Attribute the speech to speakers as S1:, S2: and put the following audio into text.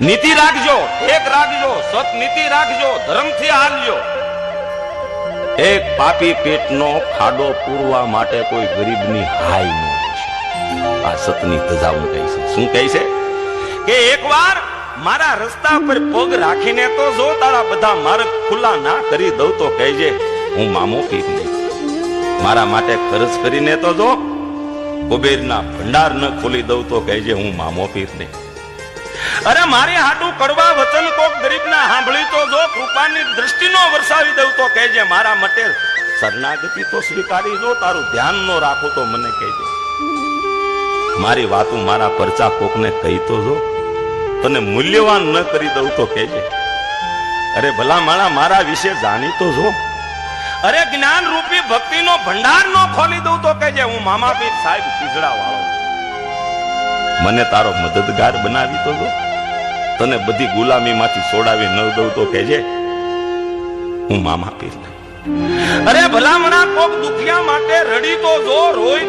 S1: નીતિ રાખજો, એક રાખજો સત નીતિ રાખજો, ધર્મથી હાલજો. એક પાપી પેટનો ખાડો પૂરવા માટે કોઈ ગરીબની હાય ન આ સતની ધજા હું કહી છે. શું કહે છે? કે એકવાર મારા રસ્તા પર પગ રાખીને તો જો તારા બધા માર્ગ ખુલ્લા ના કરી દઉં તો કહેજે, હું મામો પીર મારા માટે ખર્ચ કરીને તો જો કુબેરના ભંડાર ન ખોલી દઉં તો કહેજે, હું મામો પીર નહીં અરે મારી હાડું કડવા વચન કોક ગરીબના સાંભળી તો જો, કૃપાની દ્રષ્ટિનો વરસાવી દઉં તો કહેજે, મારા માટે શરણાગતિ તો સ્વીકારી જો, તારું ધ્યાન નો રાખો તો મને કહેજે. મારી વાતું મારા પરચા કોકને કહી તો જો, તને મૂલ્યવાન ન કરી દઉં તો કહેજે. અરે ભલા માણા મારા વિશે જાણી તો જો. અરે જ્ઞાન રૂપી ભક્તિનો ભંડાર નો ખોલી દઉં તો કહેજે, હું મામા પીર સાહેબ ખીજડા વાળો મને તારો મદદગાર બનાવી તો જો. તને બધી ગુલામીમાંથી છોડાવી ન દઉં તો કહેજે, હું મામા પીર અરે ભલામણા કોક દુખિયા માટે રડી તો જો રોય તો